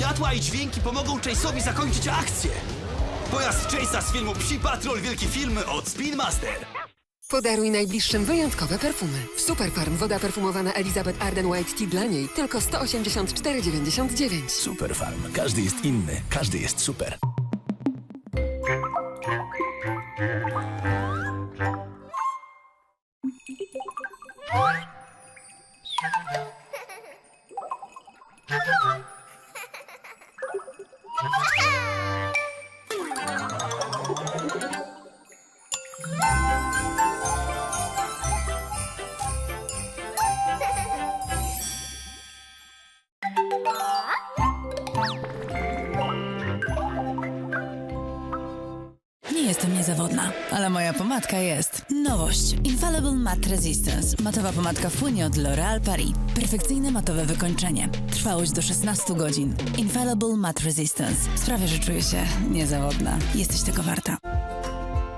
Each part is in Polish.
Światła i dźwięki pomogą Chase'owi zakończyć akcję. Pojazd Chase'a z filmu Psi Patrol Wielki Film od Spin Master. Podaruj najbliższym wyjątkowe perfumy. W Superfarm woda perfumowana Elizabeth Arden White Tea dla niej tylko 184,99. Super Farm. Każdy jest inny, każdy jest super. Yeah. jestem niezawodna, ale moja pomadka jest. Nowość. Infallible Matte Resistance. Matowa pomadka płynie od L'Oréal Paris. Perfekcyjne matowe wykończenie. Trwałość do 16 godzin. Infallible Matte Resistance. Sprawia, że czuję się niezawodna. Jesteś tego warta.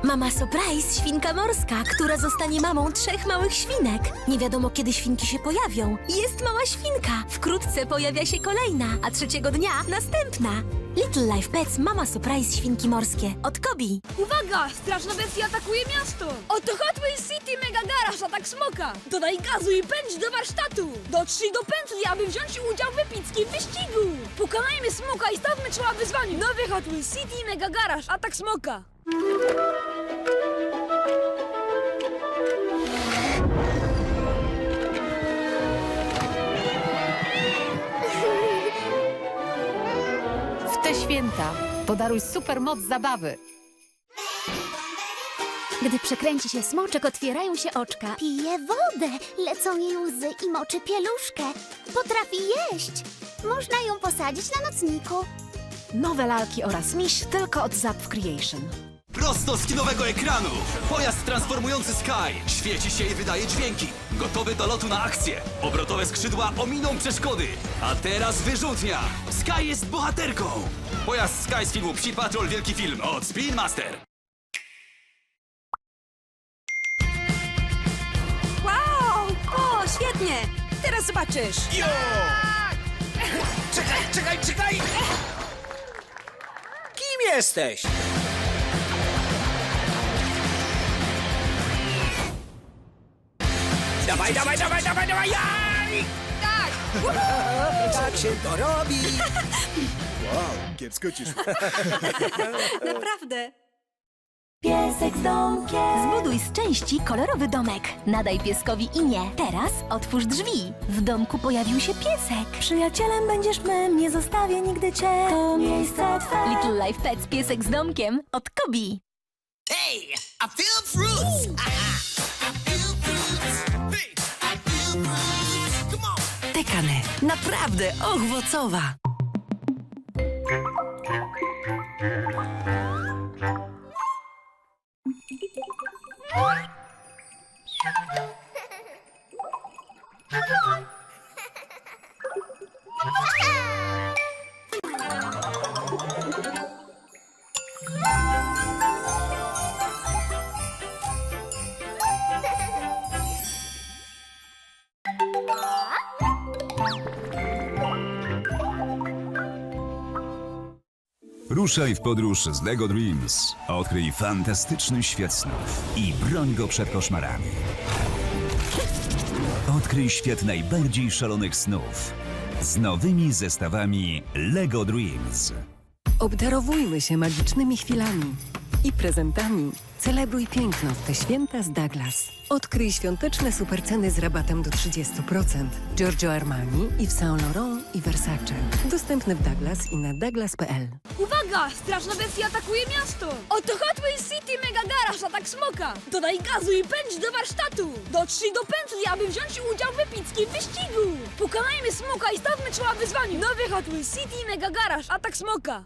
Mama Surprise, świnka morska, która zostanie mamą trzech małych świnek. Nie wiadomo, kiedy świnki się pojawią. Jest mała świnka. Wkrótce pojawia się kolejna, a trzeciego dnia następna. Little Life Pets Mama Surprise Świnki Morskie od Kobi. Uwaga! Straszna bestia atakuje miasto! Oto Hot Wheels City Mega Garage Atak Smoka! Dodaj gazu i pędź do warsztatu! Dotrzyj do pętli, aby wziąć udział w epickim wyścigu! Pokonajmy Smoka i stawmy czoła wyzwaniu! Nowy Hot Wheels City Mega Garage Atak Smoka! Święta podaruj supermoc zabawy. Gdy przekręci się smoczek, otwierają się oczka. Pije wodę, lecą jej łzy i moczy pieluszkę. Potrafi jeść. Można ją posadzić na nocniku. Nowe lalki oraz miś tylko od Zap Creation. Prosto z kinowego ekranu. Pojazd transformujący Sky. Świeci się i wydaje dźwięki. Gotowy do lotu na akcję. Obrotowe skrzydła ominą przeszkody. A teraz wyrzutnia. Sky jest bohaterką. Pojazd Sky z filmu Psi Patrol Wielki Film od Spin Master. Wow! O, świetnie! Teraz zobaczysz! Czekaj, czekaj, czekaj! Kim jesteś? Dawaj, dawaj, dawaj, dawaj, dawaj! Jaj! Tak! Tak się to robi! Naprawdę! Piesek z domkiem. Zbuduj z części kolorowy domek. Nadaj pieskowi imię. Teraz otwórz drzwi. W domku pojawił się piesek. Przyjacielem będziesz mym, nie zostawię nigdy cię. To miejsce twe. Little Life Pets piesek z domkiem od Kobi. Hey, I feel fruits! I feel Naprawdę owocowa. Ruszaj w podróż z LEGO Dreams. Odkryj fantastyczny świat snów i broń go przed koszmarami. Odkryj świat najbardziej szalonych snów z nowymi zestawami LEGO Dreams. Obdarowujmy się magicznymi chwilami i prezentami. Celebruj piękno w te święta z Douglas. Odkryj świąteczne superceny z rabatem do 30%. Giorgio Armani, Yves Saint Laurent i Versace. Dostępne w Douglas i na douglas.pl. Uwaga! Straszna bestia atakuje miasto! Oto Hot Wheels City Mega Garage Atak Smoka! Dodaj gazu i pędź do warsztatu! Dotrzyj do pętli, aby wziąć udział w epickim wyścigu! Pokonajmy Smoka i stawmy czoła wyzwaniu! Nowy Hot Wheels City Mega Garage Atak Smoka!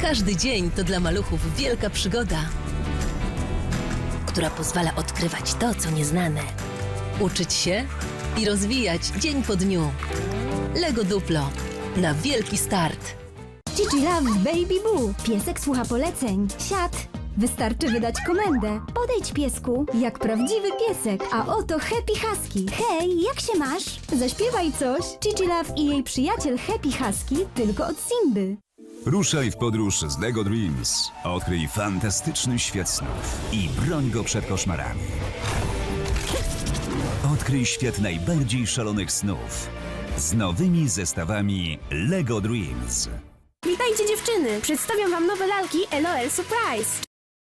Każdy dzień to dla maluchów wielka przygoda. Która pozwala odkrywać to, co nieznane. Uczyć się i rozwijać dzień po dniu. Lego Duplo. Na wielki start. Gigi Love Baby Boo. Piesek słucha poleceń. Siad. Wystarczy wydać komendę. Podejdź piesku, jak prawdziwy piesek, a oto Happy Husky. Hej, jak się masz? Zaśpiewaj coś. Chichi Love i jej przyjaciel Happy Husky tylko od Simby. Ruszaj w podróż z LEGO Dreams. Odkryj fantastyczny świat snów i broń go przed koszmarami. Odkryj świat najbardziej szalonych snów z nowymi zestawami LEGO Dreams. Witajcie dziewczyny! Przedstawiam wam nowe lalki LOL Surprise.